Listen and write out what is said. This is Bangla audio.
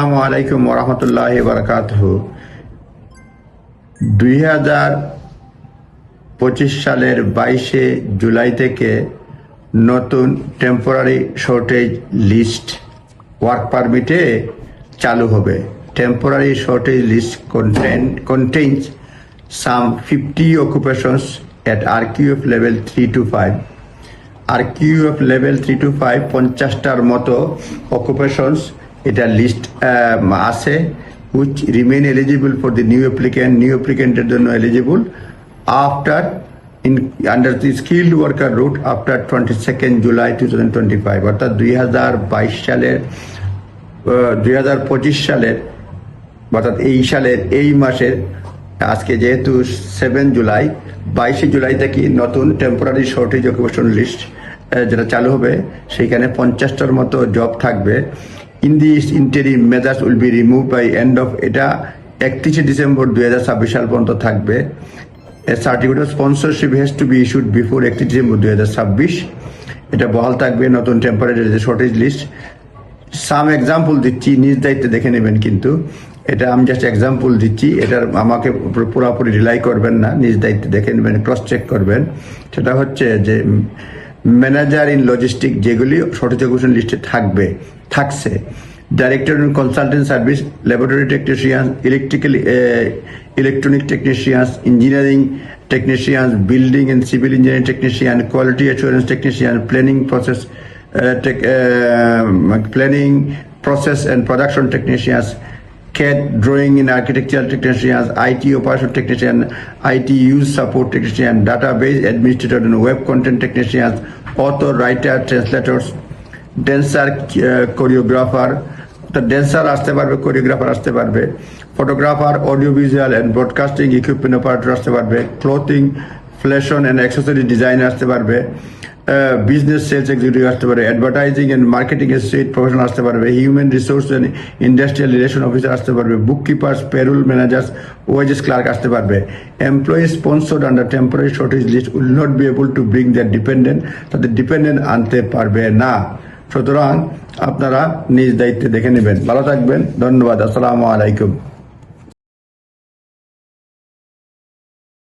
আসসালামু আলাইকুম ওরহমতুল্লাহ বারকাত দুই হাজার পঁচিশ সালের বাইশে জুলাই থেকে নতুন টেম্পোরারি শর্টেজ লিস্ট ওয়ার্ক পারমিটে চালু হবে। Temporary shortage list contain contains some fifty occupations at RQF level three to five R QF level three to five পঞ্চাশটার মতো অকুপেশনস এটা লিস্ট আছে which remain eligible for the new applicant new অ্যাপ্লিক্যান্টের জন্য eligible after in under the skilled worker route after twenty second July two thousand twenty five অর্থাৎ দুই হাজার বাইশ সালের দুই হাজার পঁচিশ সালের, অর্থাৎ এই সালের, এই মাসের, আজকে যেহেতু সেভেন জুলাই বাইশে জুলাই থেকে নতুন টেম্পোরারি শর্টেজ অকুপেশন লিস্ট যেটা চালু হবে, সেইখানে পঞ্চাশটার মতো জব থাকবে। In the interim measures will be remove by end of এটা একত্রিশে ডিসেম্বর দুই হাজার ছাব্বিশ সাল পর্যন্ত থাকবে। Certificate of sponsorship has to be issued before একত্রিশ ডিসেম্বর দুই হাজার ছাব্বিশ। এটা বহাল থাকবে, নতুন টেম্পারেরি যে শর্টেজ লিস্ট সাম এক্সাম্পল দিচ্ছি, নিজ দায়িত্বে দেখে নেবেন কিন্তু। এটা আমি জাস্ট এক্সাম্পল দিচ্ছি, এটার আমাকে পুরোপুরি রিলাই করবেন না, নিজ দায়িত্বে দেখে নেবেন ক্রস চেক করবেন। সেটা হচ্ছে যে ম্যানেজার ইন লজিস্টিক যেগুলি শর্টেজ অকুপেশন লিস্টে থাকবে থাকছে। Director in consultant service laboratory technician electrical electronic technicians engineering technicians building and civil engineering technician quality assurance technician planning process planning process and production technicians, CAD drawing in architectural technicians, IT operation technician, IT use support technician, database administrator and web content technicians, author, writer, translators, dancer, uh, choreographer, তো ড্যান্সার আসতে পারবে কোরিওগ্রাফার আসতে পারবে photographer audio visual and broadcasting equipment operator আসতে পারবে clothing fashion and accessory designer আসতে পারবে বিজনেস সেলস এক্সিকিউটিভ আসতে পারে advertising and marketing associate professional আসতে পারবে human resource and industrial relation officer আসতে পারবে bookkeepers payroll managers wages clerk আসতে পারবে। Employee sponsored under temporary shortage list will not be able to bring their dependent তাদের ডিপেন্ডেন্ট আনতে পারবে না। সুতরাং আপনারা নিজ দায়িত্বে দেখে নেবেন। ভালো থাকবেন, ধন্যবাদ, আসসালামু আলাইকুম।